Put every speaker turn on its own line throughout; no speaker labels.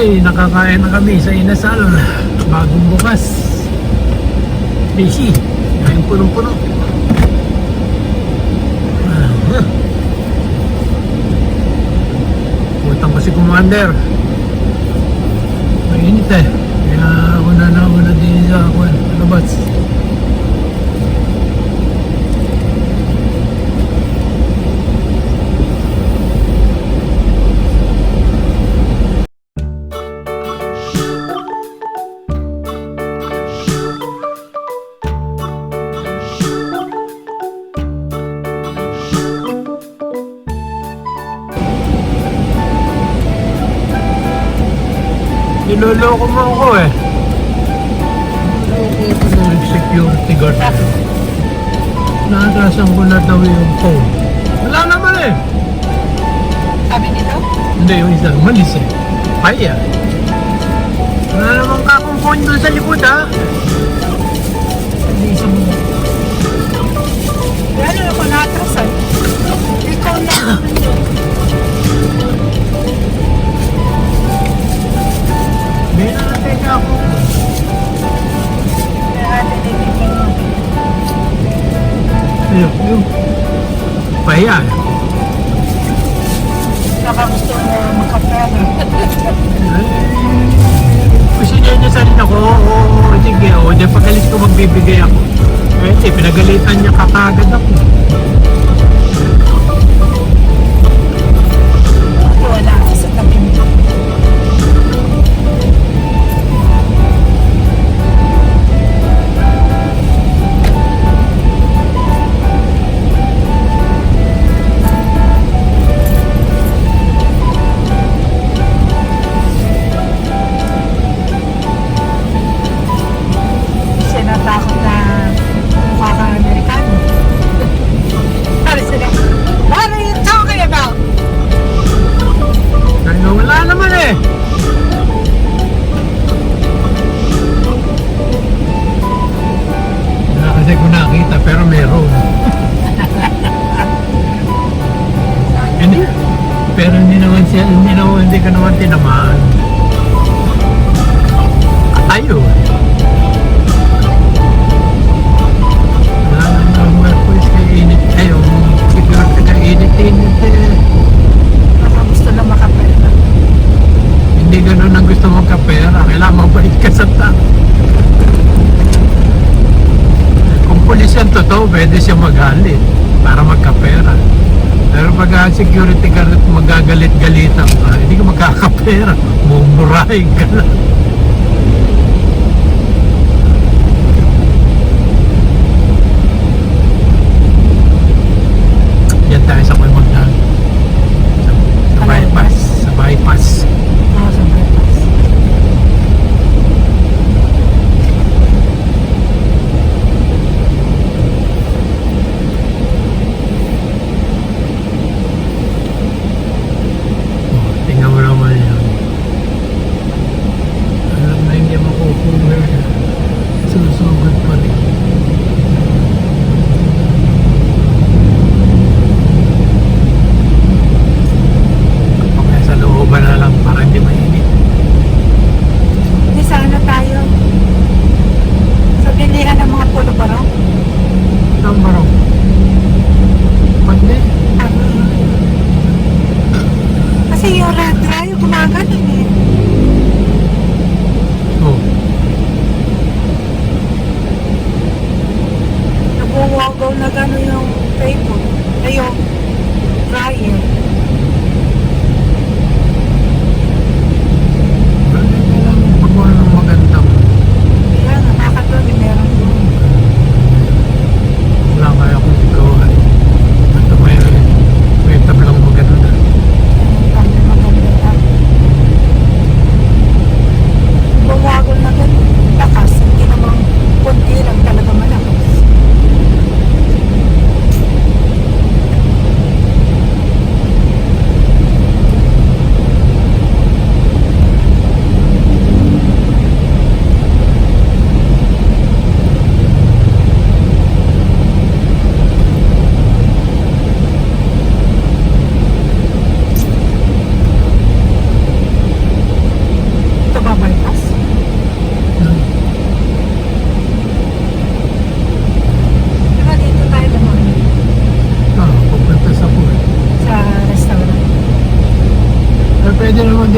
ay nakakain na kami sa inasal. Bagong bukas. Busy. Ngayon punong-puno. Ah, huh. Utang ko si Commander. Mainit eh. Kaya una na una din sa kwan. Labas. Niloloko security guard. Naatasan ko na daw yung phone. Wala naman eh.
Sabi nito?
Hindi, yung isa. Malis eh. Paya. Wala naman kakong phone doon sa likod ha. Hindi isang...
Lalo ako naatrasan. Ikaw na.
May natin ka ako. Ayun, yung... Paya.
baka gusto mo makapera.
Kasi niya niya sa rin ako, oh, sige, o, di pagalis ko magbibigay ako. Eh, pinagalitan niya kakagad ako. Totoo, pwede siya magalit para magkapera. Pero pag ang security guard at magagalit-galitan ka, hindi ka magkakapera. Mumurahin ka lang.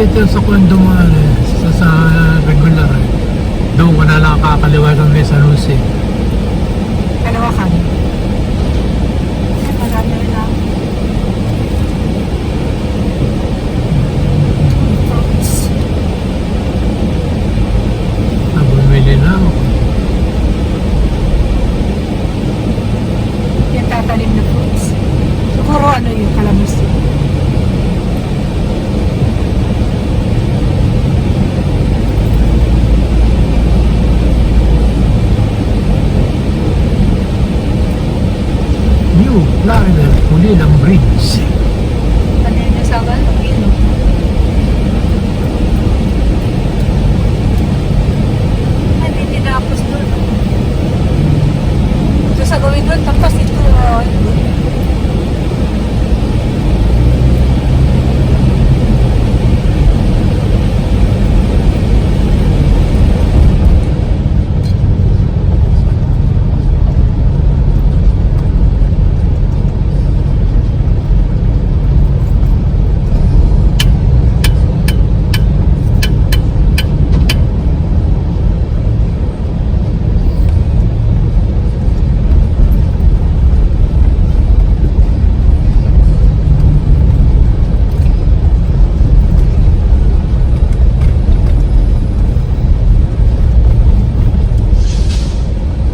Dito sa condo mo, ano, sa, sa regular. eh. Doon ko na lang kakaliwa ng San Jose.
Kalawakan. Ay, marami na lang. Fruits.
Ah, bumili na ako.
Yung tatanim na fruits. Siguro ano yung kalamusi.
New Florida Pulilang Bridge.
Ano yun yung saban? Ang ino. Ay, hindi tinapos doon. Ito sa gawin doon, tapos ito. oh,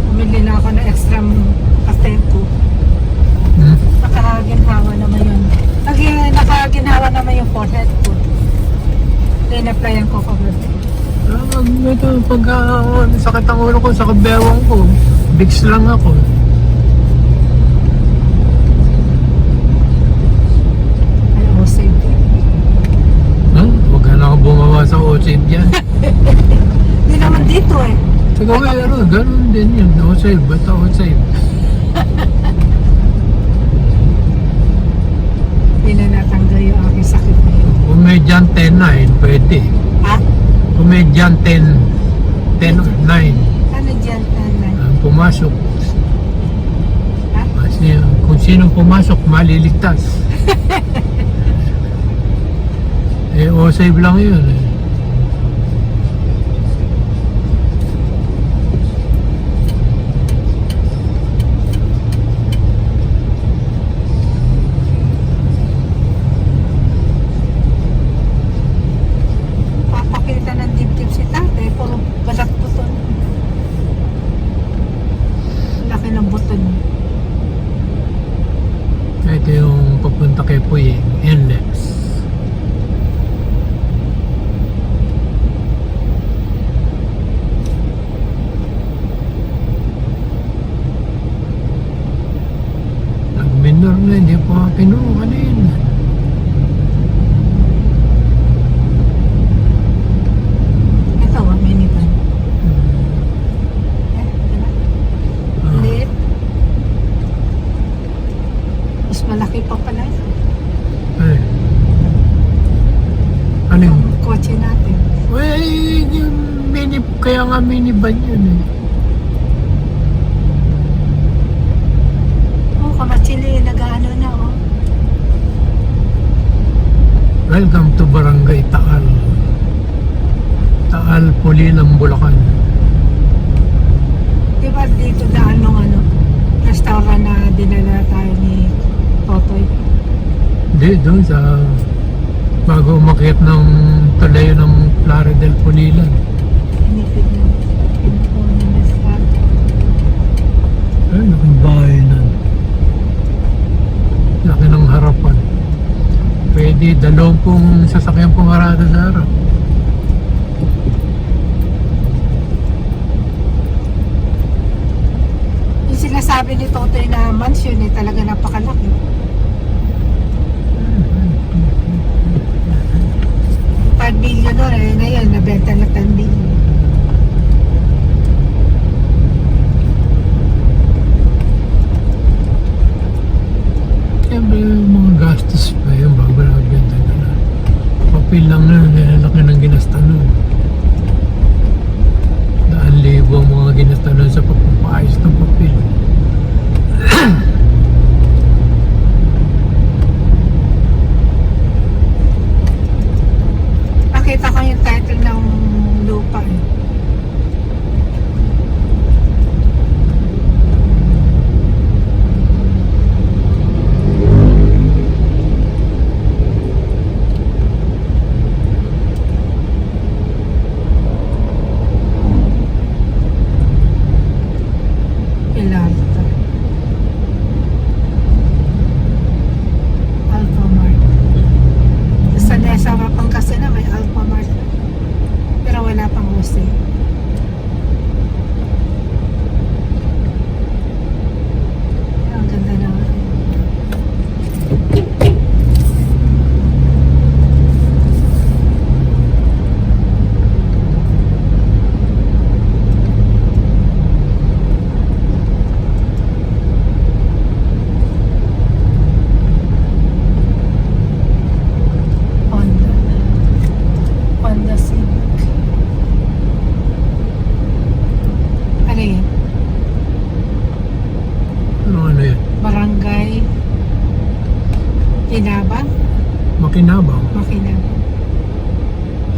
Bumili na ako ng extra patempo.
Hmm?
Nakaginhawa naman yun. Nag nakaginhawa naman yung forehead ko. Rin-applyan ko kagabi.
Ah, mag, ito, pag ah, sakit ang ulo ko sa kabewang ko, Vicks lang ako.
Ay, oh, save it.
Huh? Huwag ka na bumawa sa OSAID dyan.
Hindi naman dito eh.
Sa gawin, ano, ganun din yun. OSAID, basta OSAID.
Hindi na natanggal yung aking sakit na yun.
Kung may dyan 10-9, pwede.
Ha?
Kung may dyan 10, 10 or 9,
Ano dyan, Tanay?
ang pumasok.
Ha?
Kasi kung sino pumasok, maliligtas. eh, OSAID lang yun eh.
Papakita ng dibdib si tate. Puro balat buton. Laki ng buton.
Ito yung papunta kay Puyeng, NLEX. Nag-minor na, hindi pa kinuha kanina.
Ito, ah, minivan. Eh, diba?
Ah,
Liit. Mas malaki pa pala yun.
eh. Ano yun?
Ang kotse natin.
Eh, yung mini, kaya nga minivan yun eh.
Oh, kamatsili, nag-ano na, oh.
Welcome to Barangay Taal. Taal, Pulilang, Bulacan.
Di ba dito daan nung ano, restaurant na dinala tayo ni Totoy?
Hindi, doon sa bago umakyat ng tulayo ng Plare del
restaurant.
Ay, laking bahay na. Laki ng harapan. Pwede dalawampung sasakyan pong harada sa harap.
Yung sinasabi ni Totoy na mansion eh, talaga napakalaki. Five billion doon eh, ngayon nabenta na 10 billion.
Siyempre, yung mga gastos pa yun bago nakabenta ka na. Papel lang na, laki ng ginasta. Daan libo ang mga ginasta nun sa pagpapaayos ng papel.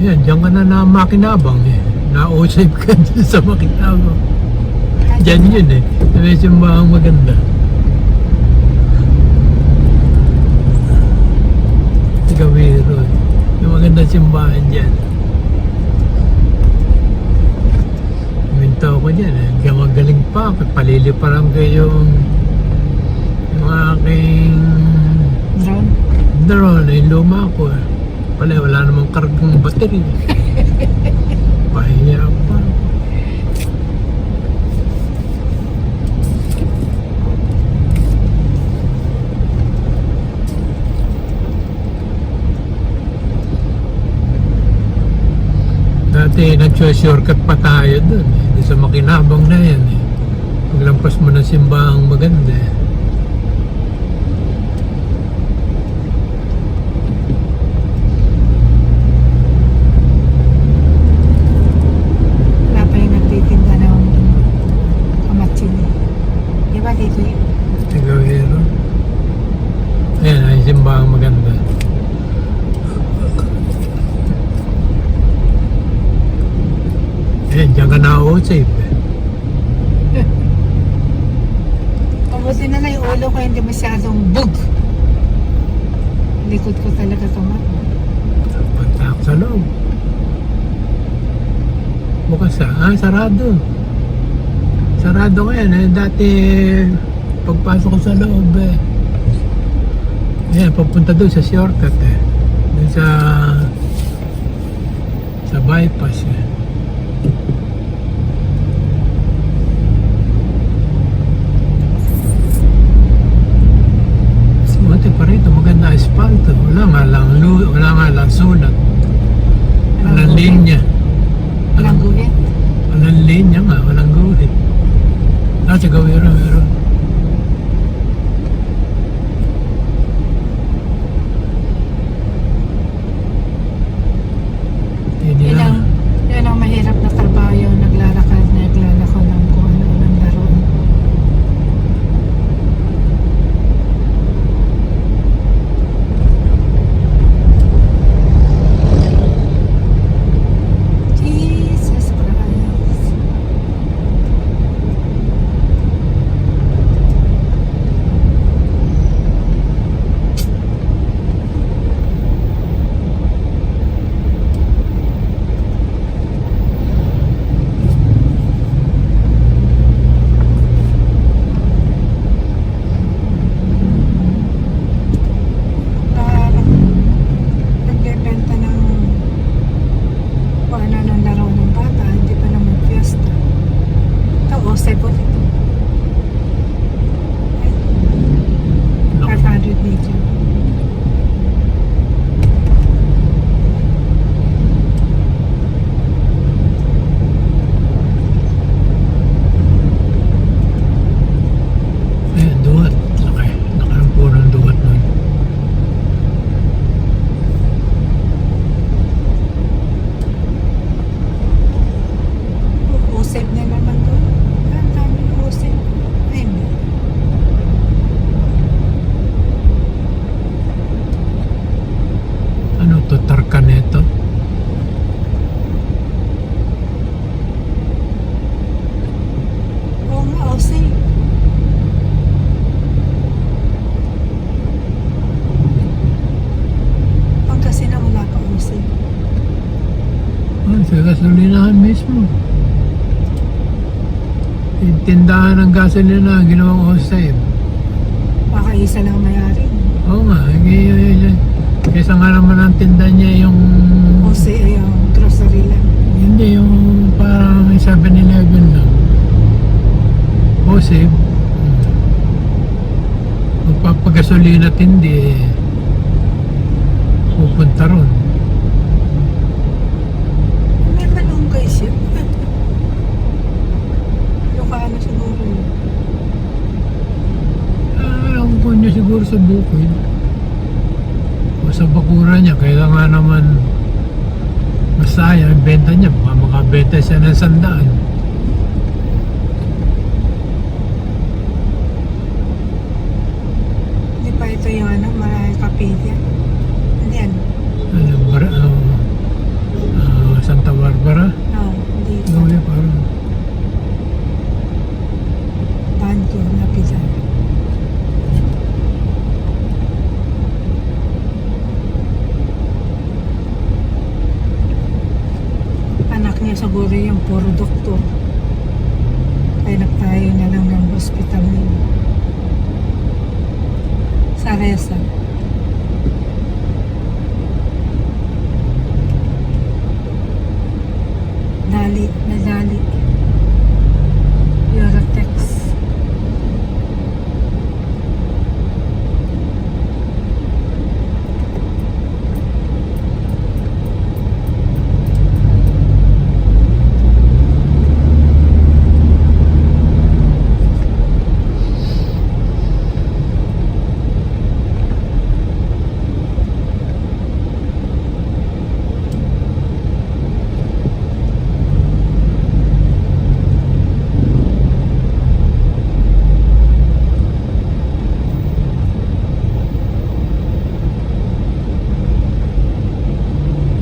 Yan, diyan ka na na makinabang eh. Na-o-save ka dyan sa makinabang. Diyan yun eh. May simbahang maganda. Gawiro eh. Yung maganda simbahan dyan. Minto ko dyan eh. Diyan magaling pa. Palili pa lang kayo yung yung aking
Drone.
drone eh. Luma ko eh. Pala wala namang kargang battery. Pahiya pa. Dati nagsushortcut pa tayo dun eh. Di sa makinabang na yan eh. Paglampas mo ng simbahang maganda eh.
Wala pa yung nagtitinda ng kamatsin. Di ba dito yun?
Sigawero. Ayan, ay simbahang maganda. Ayan, diyan ka na-o-save eh.
Mabuti na lang yung ulo ko hindi masyadong bug. Likod ko talaga tumak.
Punta ako sa loob. Bukas sa, ah, sarado. Sarado yan eh. Dati, pagpasok ko sa loob eh. Ayan, papunta doon sa shortcut eh. Doon sa, sa bypass eh. Buti pa rito, maganda asfalto. Wala nga lang, wala nga lang sulat. Walang linya.
Walang guhit.
Walang linya nga, walang guhit. Ah, sa gawiro, meron.
Ng
gasolina, ginawang hostel.
Baka isa lang mayari.
Oo nga, eh, kaysa nga naman ang tinda niya yung...
Usip ay yung grocery lang.
Hindi, yung parang 7-Eleven lang. Hostel. Magpapagasolina at hindi, eh, pupunta ron.
May malunggay siya. Ilocano siguro. yun.
Ah, alam ko niya siguro sa bukid. O sa bakura niya, kaya nga naman masaya, ang benta niya, baka makabenta siya ng sandaan.
Hindi pa ito yung ano, marami kapilya. Hindi ano.
Ano, mar- ah,
niya siguro yung puro doktor. Kaya nagtayo na lang ng hospital nila. Sa Reza. Dali, na dali. Eurotex.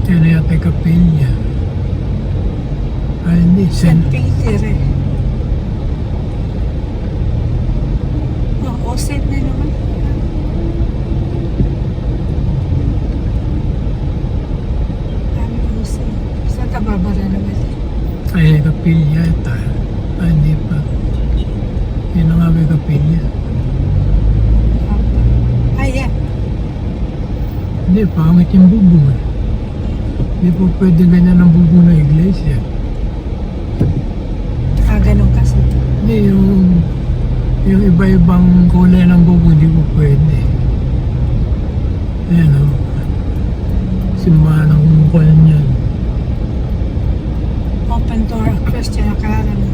Yan kapilya. Ay, hindi. Sen
Peter eh. Oset na naman. Dami ka babara naman?
ay kapilya ito. Ay, hindi pa. Nga ba yung kapilya?
Ay, yeah.
Hindi, pangit yung bubong eh. Po pwede ganyan ang bubong na iglesia.
Ah, ganun kasi.
Hindi, yung, yung iba-ibang kulay ng bubong, hindi po pwede. Ayan o. Simbahan ng kukulan yan.
Open Door Christian Academy.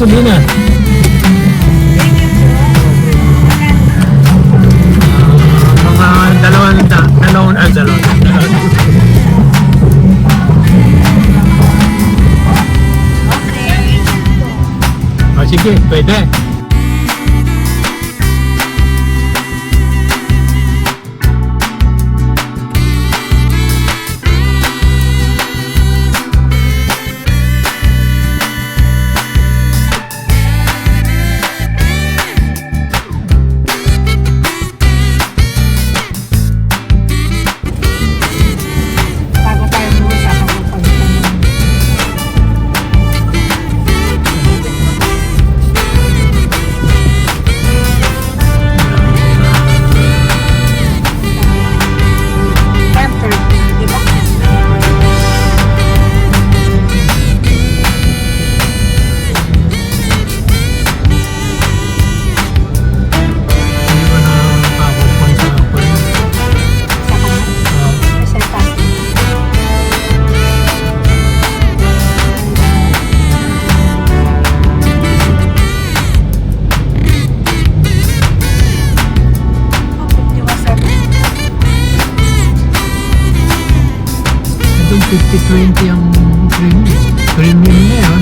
Ah, gasolina. Mga ah, dalawang, sige, pwede. 50-20 ang premium. Premium na yun.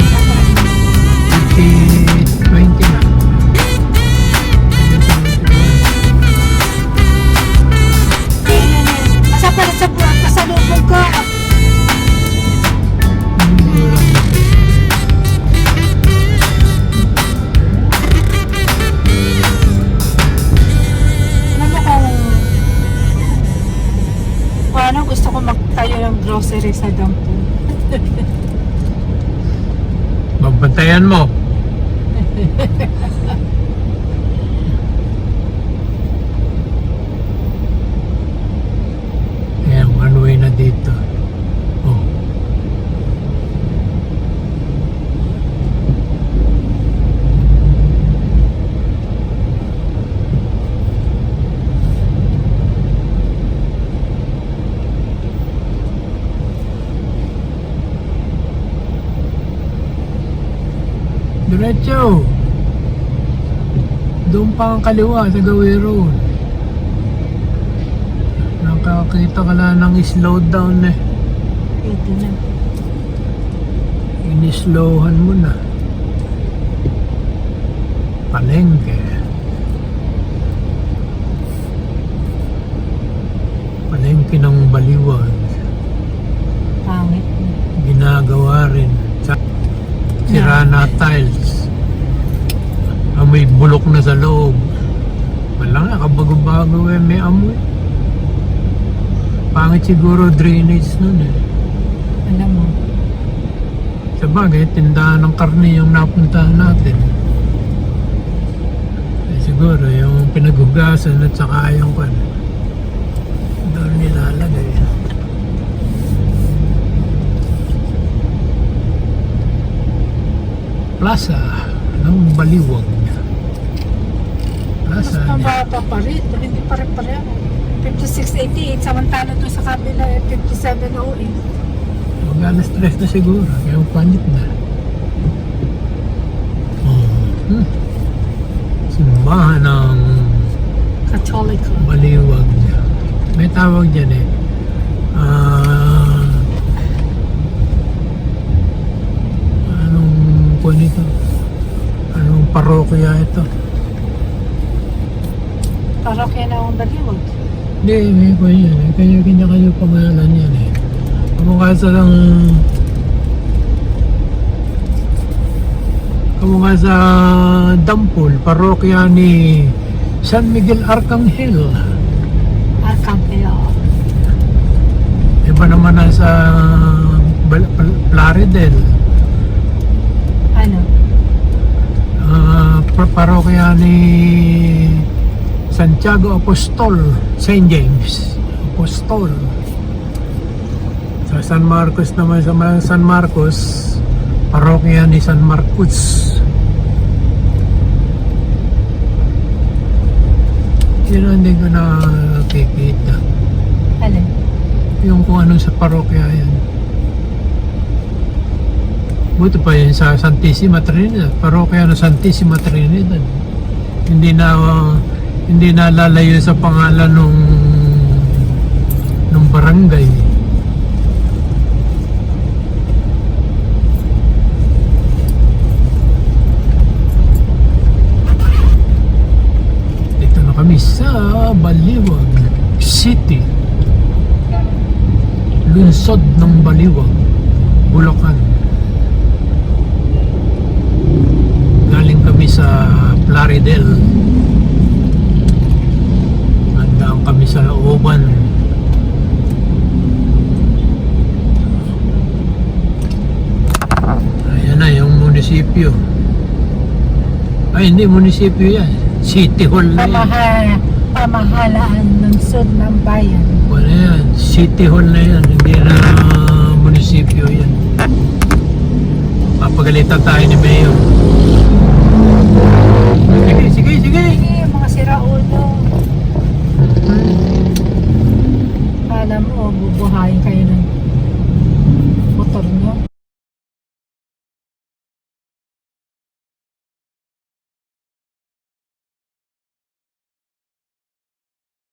Diretso. Doon pa ang kaliwa sa Gawi Road. Nakakita ka na ng slow down eh.
Pwede na.
Inislowhan mo na. Palengke. Palengke ng baliwag.
Pangit na.
Ginagawa rin. Sirana tiles. Amoy bulok na sa loob. Wala nga, kabago-bago eh, may amoy. Pangit siguro drainage nun eh.
Alam mo.
Sa bagay, tindahan ng karne yung napuntahan natin. Eh, siguro, yung pinaghugasan at saka yung kwan. Doon nilalagay. Plaza ng Baliwag.
Mas mababa pa rin. Hindi pa rin pareho. 5688. Samantala doon sa kabila eh, 5708.
Mag alas tres na siguro. Kaya panit na. Hmm. Simbahan ng
Catholic.
Baliwag. May tawag dyan eh. Ah... anong kuwan ito? Anong parokya ito?
Parokya na akong baliwag.
Hindi, may kuwan yan. eh. Kanya-kanya-kanya pangalan yan eh. Kamukha sa lang... Kamukha sa Dampol, parokya ni San Miguel Arcangel.
Arcangelo.
Iba naman na sa Plaridel.
Ano?
Par- parokya ni Santiago Apostol, St. James Apostol. Sa San Marcos naman, sa San Marcos, parokya ni San Marcos. Yun ang hindi ko nakikita.
Alin?
Yung kung anong sa parokya yan. Buti pa yun sa Santissima Trinidad. Parokya ng Santissima Trinidad. Hindi na hindi na lalayo sa pangalan nung nung barangay. Dito na kami sa Baliwag City. Lunsod ng Baliwag, Bulacan. Galing kami sa Plaridel. Handaan kami sa Oban. Ayan na yung munisipyo. Ay, hindi munisipyo yan. City Hall na yan.
Pamahal, pamahalaan ng sud ng bayan.
Wala yan. City Hall na yan. Hindi na munisipyo yan. Papagalitan tayo ni Mayor. Sige, sige, sige.